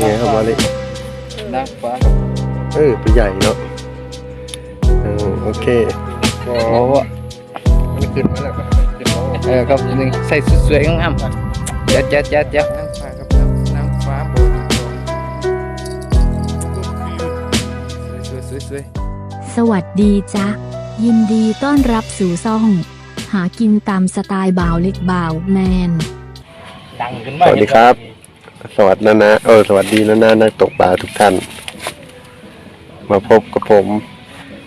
ไงครับบาเล็กนางฟ้าเออตัวใหญ่เนาะเออโอเคโอ้โหมันขึ้นมาแล้วครับมันขึ้นแล้วเออครับหนึ่งใส่สวยๆงามๆเจ๊ะเจ๊ะเจ๊ะเจ๊ะนางฟ้าครับนางนางฟ้าโบสวยสวยสวยสวัสดีจ๊ะยินดีต้อนรับสู่ซ่อง หากินตามสไตล์บ่าวเล็กบ่าวแมนดังขึ้นสมาวัสดีครับ สวัสดีนะนะเออสวัสดีนะนะนักตกปลาทุกท่าน มาพบกับผม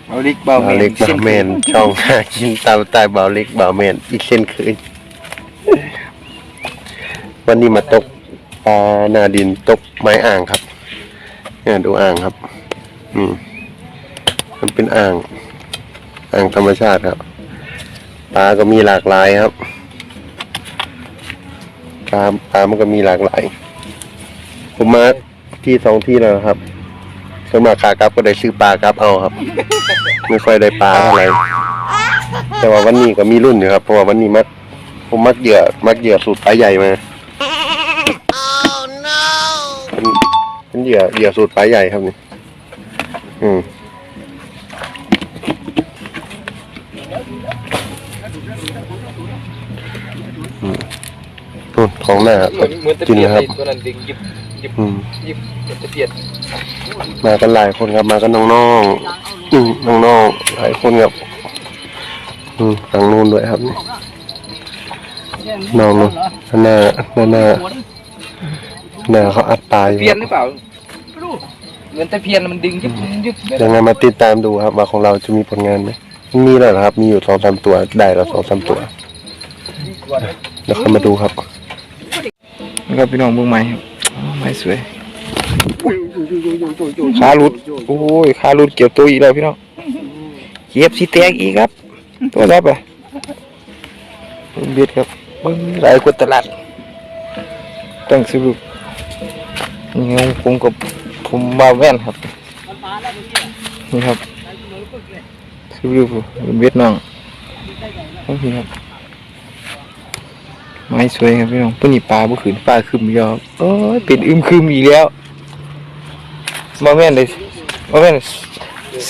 เอาลิกเบาบาวเล็กบาวแมนช่องหากินตามสไตล์บาวเล็กบาวแมนอีกเช่นเคยวันนี้มาตกปลาหนาดินตกไม้อ่างครับเนี่ยดูอ่างครับ อืมมันเป็นอ่าง อ่างธรรมชาติครับปลาก็มีหลากหลายครับปลาปลามันก็มีหลากหลาย ผมมาที่สองที่แล้วครับสวนมากขากลับก็ได้ซื้อปลากลับเอาครับ ไม่ค่อยได้ปลาเท่าไหร่แต่ว่าวันนี้ก็มีรุ่นอยู่ครับเพราะว่าวันนี้มักผมมักเหยื่อมักเหยื่อสูตรปลาใหญ่มาเป็นเป็นเหยื่อเหยื่อสูตรปลาใหญ่ครับนี่อืมอืมของหน้าเหมือนเหมือนตะกินเพียนะครับ ตัวนั้นดึงยิบ ยิบอืมหยิบเหมือนตะเพียนมากันหลายคนครับมากันน้องๆอืมน้องๆหลายคนครับอืมทางนู้นด้วยครับน้องนู้นหน้าหน้าหน้าหน้าเขาอัดตายอยู่เพียนหรือเปล่าไม่รู้เหมือนตะเพียนมันดึงหยิบหยิบยังไงมาติดตามดูครับว่าของเราจะมีผลงานไหมมีแล้วเหรอครับ มีอยู่สองสามตัวได้แล้วสองสามตัวเดี๋ยวเข้ามาดูครับนี่ครับพี่น้องเบื้องไม้ครับอ๋อไม้สวยขาหลุด โอ้ยขาหลุดเกี่ยวตัวอีกแล้วพี่น้องเก็บสีแตกอีกครับ ตัวรับอะเบิ่งเบ็ดครับบิ้งหลายกว่าตลาดตั้งสรุปนี่ครับผมกับผมบาแว่นครับ นี่ครับสรุปเป็นเบ็ดน้องนี่ครับ ไม้สวยครับพี่น้องตัวนี้ปลาบุขืนปลาคืมยอโอ้ยเป็นอึมคืมอีกแล้วมาแม่นเลยมาแม่น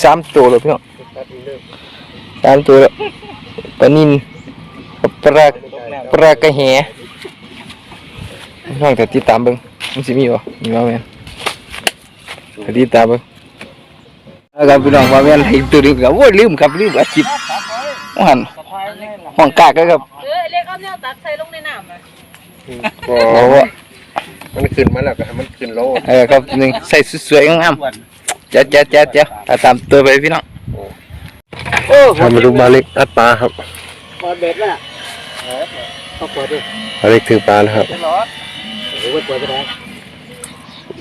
สามตัวแล้วพี่น้องสามตัวแล้วปลานินปลาปลากระแหพี่น้องแต่ติดตามเบิ้งมันสิมีบ่มีมาแม่นแต่ติดตามเบิ้งอาครับพี่น้องมาแม่นให้ตัวนึงครับโอ้ยลืมครับลืมอาชีพหันห้องกากครับ เออเรียกเอาเนี่ยตักใส่ลงในน้ำอะก็โอ้โหมันขึ้นมาแล้วก็ให้มันขึ้นโลเออครับหนึ่งใส่สวยๆงามๆเจ๊ะเจ๊ะเจ๊ะเจ๊ะตาตามตัวไปพี่น้องทำมาดูบาเล็กอัดปลาครับเปิดเบ็ดแล้วเขาเปิดดิบาเล็กถือปลาแล้วครับโอ้โหเปิดไปแล้ว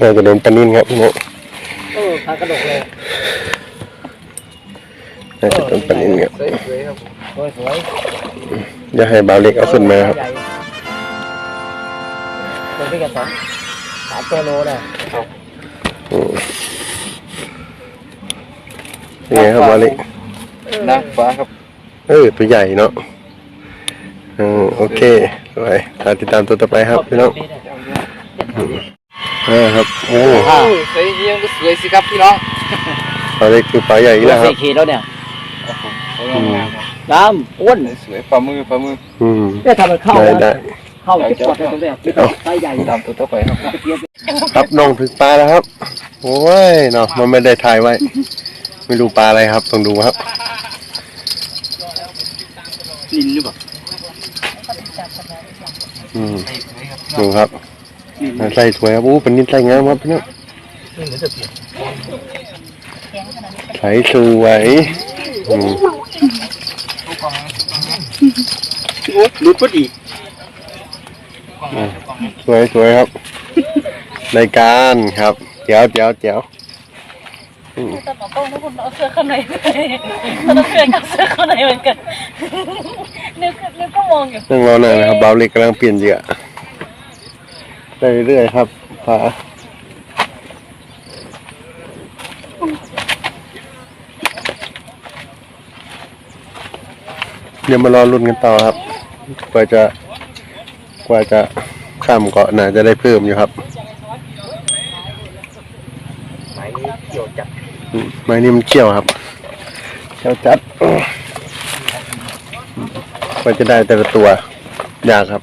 น่าจะโดนปลานิ่นครับพี่น้องเออพากระดกเลยน่าจะโดนปลานิ่นครับสวยๆครับสวยสวย อย่าให้บาเล็กเอาขึ้นมาครับตัวที่กันสองสามตัวโลเลยอืมยังไงครับบาเล็กนางฟ้าครับ เออตัวใหญ่เนาะอืมโอเคไปตามติดตามตัวต่อไปครับพี่น้องอ่าครับโอ้อ้าวสวยเยี่ยมก็สวยสิครับพี่น้องบาเล็กคือปลาใหญ่อีกแล้วครับสี่ขีดแล้วเนี่ยอืม น้ำอ้วนสวยฝ่ามือฝ่ามืออืมเนี่ยทำมันเข้าได้ได้ เข้าที่ปอดตรงเนี้ยไม่ต้องไซส์ใหญ่ตามตัวต่อไปครับครับน้องถึงปลาแล้วครับ โอ้ยเนาะมันไม่ได้ถ่ายไว้ ไม่รู้ปลาอะไรครับต้องดูครับลินหรือเปล่าอืมดูครับใส่สวยครับอู้เป็นนิดใส่งามครับพี่น้องใส่สวยอืม รุดพอดีสวยสวยครับรายการครับเจ๋วเจ๋วเจ๋วอืมแต่หมอต้องทุกคนเอาเสื้อข้างในไปเราต้องเปลี่ยนกับเสื้อข้างในเหมือนกันนึกนึกก็มองอยู่นั่งรอนานนะครับเบาเล็กกำลังเปลี่ยนเหยื่อไปเรื่อยๆครับปลาเดี๋ยวมารอรุ่นกันต่อครับ กว่าจะกว่าจะข้ามเกาะน่าจะได้เพิ่มอยู่ครับเกี่ยวจับอืมไม้นี่มันเกี่ยวครับเกี่ยวจัดกว่าจะได้แต่ละตัวยากครับ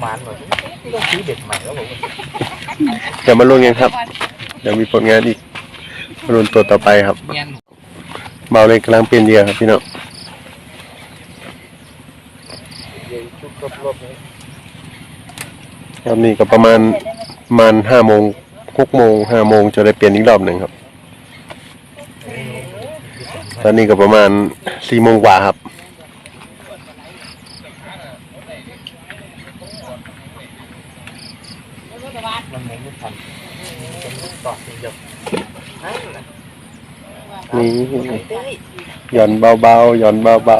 หมานหมดนี่ต้องซื้อเด็ดใหม่แล้วผมเดี๋ยวมาลุ้นกันครับเดี๋ยวมีผลงานอีก มาลุ้นตัวต่อไปครับเงี้ยเบาเลยกำลังเป็นเหยื่อครับพี่น้องเดี๋ยวชุบรอบนี้รอบนี้ก็ประมาณประมาณห้าโมงหกโมงห้าโมงจะได้เปลี่ยนอีกรอบหนึ่งครับ ตอนนี้ก็ประมาณสี่โมงกว่าครับมันมองไม่ทันเป็นลูกต่อสีหยก นี่หย่อนเบาๆหย่อนเบา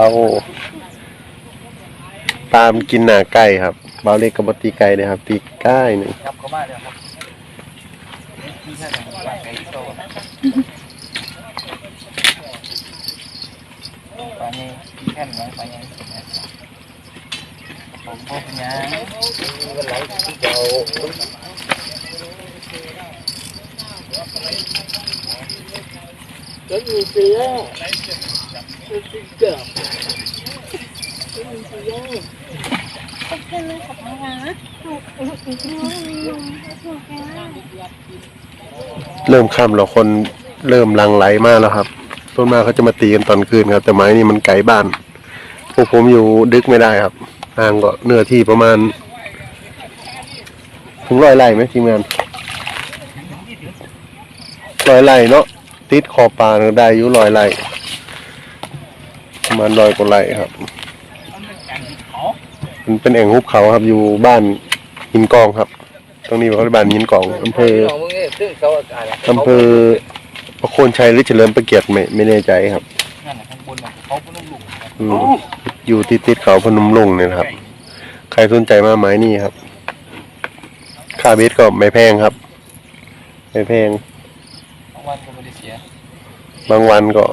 ๆตามกินหนาไก่ครับเบาเล็กกับบตีไก่นะครับ ตีไก่หนึ่งครับเขามาแล้วครับที่ท่านว่าไก่โตปลาเนี่ยแค่นไว้ปลาเนี่ยผมพบยังวันไหลที่เจ้า ก็มีเสือมีเกือบมีเสือขึ้นเลยขับมาเริ่มค่ำแล้วคนเริ่มลังไหลมากแล้วครับส่วนมากเขาจะมาตีกันตอนคืนครับ แต่ไม้นี่มันไกลบ้านพวกผมอยู่ดึกไม่ได้ครับห่างก็เนื้อที่ประมาณถึงร้อยไร่ไหมทีมงานร้อยไร่เนาะ ติดขอบปลาได้อยู่ร้อยไร่ประมาณร้อยกว่าไร่ครับ มันเป็นแอ่งหุบเขาครับ อยู่บ้านหินกองครับ ตรงนี้เป็นบ้านหินกองอำเภออำเภอประโคนชัยหรือเฉลิมประเกียรติไม่ไม่แน่ใจครับข้างบนเขาพนุ่มลุงอยู่ติดติดเขาพนมลุงเนี่ยครับ ใครสนใจมาไม้นี่ครับ ค่าเบสก็ไม่แพงครับ ไม่แพง วันก็ไม่ได้เสีย บางวันก็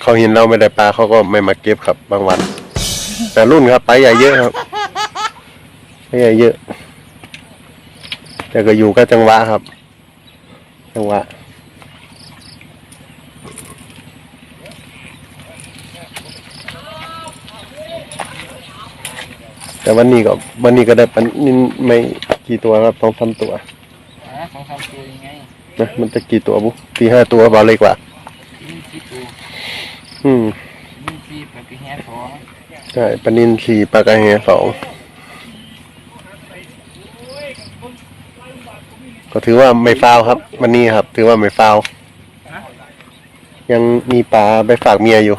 เขาเห็นเราไม่ได้ปลาเขาก็ไม่มาเก็บครับ บางวัน แต่รุ่นครับไปใหญ่เยอะครับไปใหญ่เยอะ แต่ก็อยู่กับจังหวะครับ จังหวะแต่วันนี้ก็วันนี้ก็ได้ปันนินไม่กี่ตัวครับสองสามตัวฮะสองสามตัวยังไงนะมันจะกี่ตัวบุสี่ห้าตัวเบาเลยกว่านี่สี่ตัว อืมนี่สี่ปฏิแห่สองใช่ปลานินสี่ปลากระแหสองก็ถือว่าไม่ฟาวครับ วันนี้ครับ ถือว่าไม่ฟาวยังมีปลาไปฝากเมียอยู่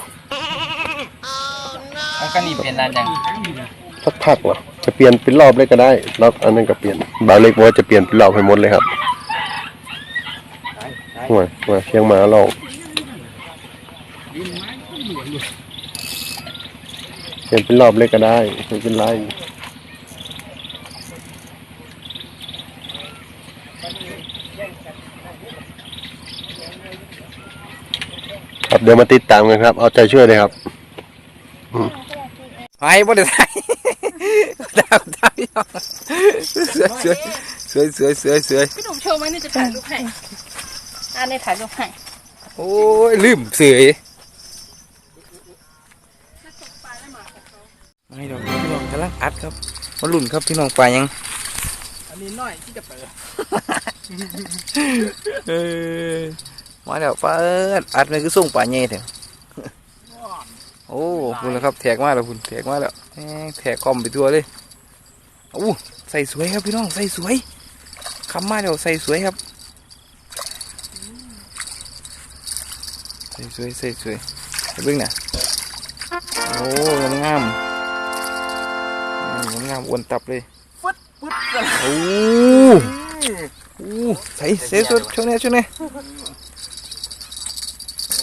มันก็นี่เป็นนานยังสักพักเหรอจะเปลี่ยนเป็นรอบเลยก็ได้รอบอันนั้นก็เปลี่ยนบาวเล็กบอกว่าจะเปลี่ยนเป็นรอบให้หมดเลยครับหัวหัวเชียงหมาลอง เปลี่ยนเป็นรอบเลยก็ได้ไม่เป็นไรครับเดี๋ยวมาติดตามกันครับ เอาใจช่วยเลยครับไปบ่ได้ถ่ายดาวถ่ายสวยสวยสวยสวยสวยพี่หนุ่มโชว์ไหมนี่จะถ่ายรูปให้อ่าในถ่ายรูปให้โอ้ยลืมเสย กพี่น้องกำลังอัดครับมาลุ่นครับพี่น้องไปยัง อันนี้น้อยที่จะเปิดเออมาแล้วฟ้าเอิ้นอัดนี่คือส่งป่าใหญ่เถอะโอ้คุณนะครับแทกมาแล้วคุณแทกมาแล้วแหม่แทกคอมไปทั่วเลยโอ้ใส่สวยครับพี่น้องใส่สวยคำมาแล้วใส่สวยครับใส่สวยใส่สวยไปเบิ่งน่ะโอ้งามงามงาม อ้วนตับเลยโอ้โอ้ใส่ใส่สดช่วงนี้ช่วงนี้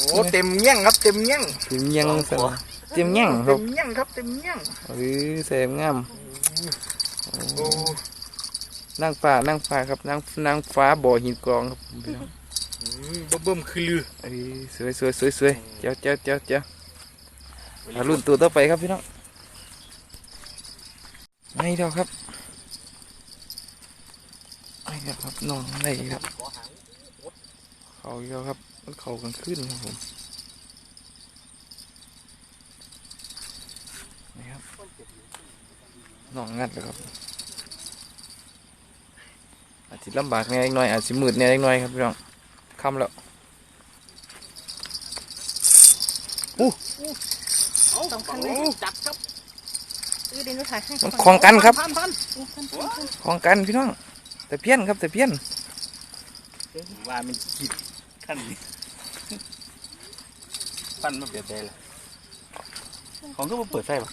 โอ้เต็มเงี้ยงครับเต็มเงี้ยงเต็มยังสันเต็มยังคเต็รับมเงี้ยงครับเต็มเงี้ยงเออใส่งามโอ้นางฟ้านางฟ้าครับนางนางฟ้าบ่อหินกองครับพี่น้องบ่เบิ่มคือลือเออสวยสวยสวยสวยเจ้าเจ้าเจ้าเจ้ามารุ่นตัวต่อไปครับพี่น้อง ไม่เดียวครับไม่เดียวครับนอนได้ครับ เขาเดียวครับมันเขากันขึ้นครับผมนี่ครับนอนงัดเลยครับ อาจจะลำบากแหน่เล็กน้อยอาจจะมืดแหน่เล็กน้อยครับพี่น้องค่ำแล้วสำคัญเลยจับครับ มันของกันครับพันพันของกันพี่น้องแต่เพี้ยนครับแต่เพี้ยนว่ามันจิตขั้นนี้พันมาเปลี่ยนใจเลยของก็มาเปิดไฟป่ะ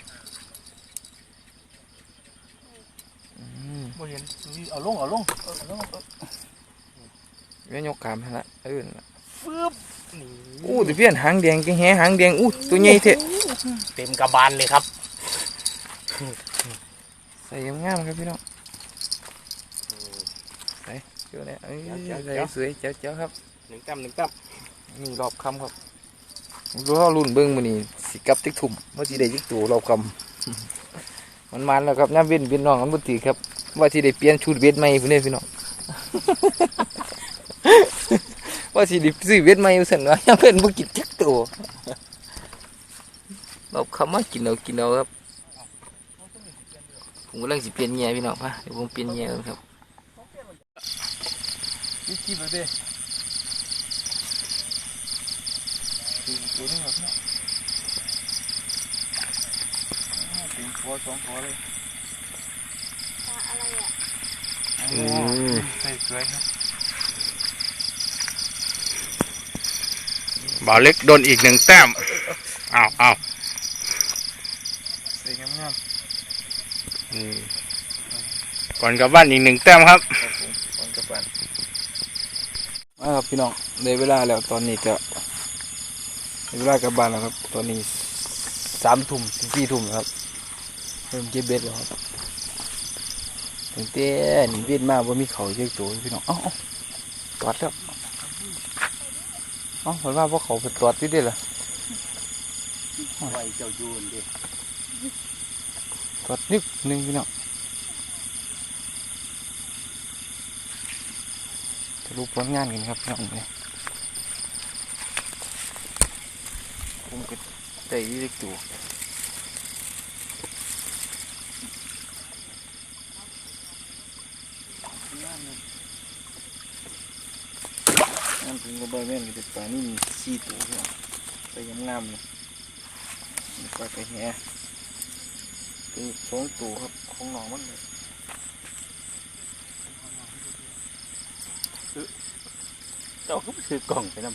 บ่เห็นนี่เอาลงเอาลงเอาลงเอาเวียนยกขามให้ละเออนั่นล่ะฟึบนี่อู้แต่เพี้ยนหางแดงแกงแหหางแดงอู้ตัวใหญ่เทะเต็มกระบาลเลยครับ ใส่งามๆครับพี่น้องใส่เจ้าเนี่ยเอ้ยใส่สวยเจ้าเจ้าครับหนึ่งตั้มหนึ่งตั้มนี่รอบคำครับรู้ว่ารุ่นเบิ้งมันนี่สิกลับติ๊กถุ่มว่าสิได้จิกตัวรอบคำมันมันแล้วครับน้ำเว้นเว้นน้องมันบุตรีครับ ว่าสิได้เปลี่ยนชุดเวทใหม่พุ่นเนี่ยพี่น้องว่าสิได้ซื้อเวทใหม่อยู่สั่นว่ายังเป็นบุกินจักตัวรอบคำมากินเอากินเอาครับ ผมกำลังสิเปลี่ยนเงียพี่น้องป่ะเดี๋ยวผมเปลี่ยนเงียกันครับยี่สิบเลยตัวนี้ครับเนี่ยเป็นคอสองคอเลยอะไรอะอืมใส่สวยครับบ่าวเล็กโดนอีกหนึ่งแต้มอ้าวอ้าว ใส่งาม อืม ก่อนกลับบ้านอีกหนึ่งแต้มครับๆครับผมตอนกลับบ้านมาครับพี่น้องได้เวลาแล้วตอนนี้ก็ได้เวลากลับบ้านแล้วครับ ตอนนี้สามทุ่มถึงสี่ทุ่มแล้วครับเริ่มเก็บเบ็ดแล้วครับตั้งแต่นี่เบ็ดมาว่ามีเขาเยอะตัวพี่น้องเอ้าเอ้าตอดแล้วเอ้าเหมือนว่าพวกเขาไปตอดที่ได้ล่ะไว้เจ้ายูนดิ ตอดนิดนึงพี่น้องจะรู้ผลงานกันครับพี่น้องเนี่ยผมก็ได้อีเล็กตัวงานถึงกระบอยแม่นกับปลานี่มีสี่ตัวพี่น้องไปยังงามเลยมีปลากระแห คือสองตัวครับของน้องมันเลยเจ้าก็ไปซื้อกล่องไปนำ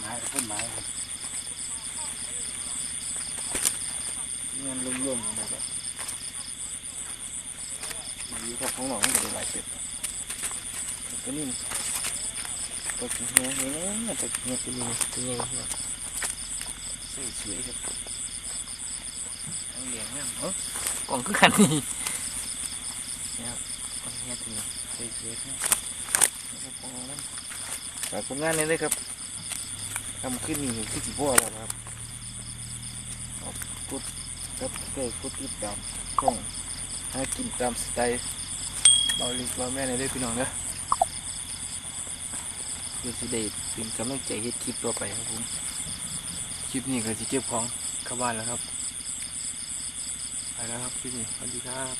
ไม้ต้นไม้ งานรวมๆนะครับดีครับของน้องมันจะได้หลายเป็ดแล้วก็นี่ตัวกินเงี้ยเนี่ยตัวกินเงี้ยตัวนี้ตัวนี้ครับสวยครับทั้งแดงงามเอ้กล่องคือกันนี่นี่ยครับกล่องเงี้ยตัวนี้สวยๆครับแล้วก็กล่องนั้นฝากผลงานนี้เลยครับทำขึ้นนี่คือสิบวัวแล้วครับครับเก็กดติดตามช่องหากินตามสไตล์เราลีกว่าแม่ในได้อพี่น้องเนอะ เพื่อที่ได้เป็นกำลังใจเฮ็ดคลิปต่อไปครับผม คลิปนี้ก็จะเก็บของเข้าบ้านแล้วครับ ไปแล้วครับคลิปนี้สวัสดีครับ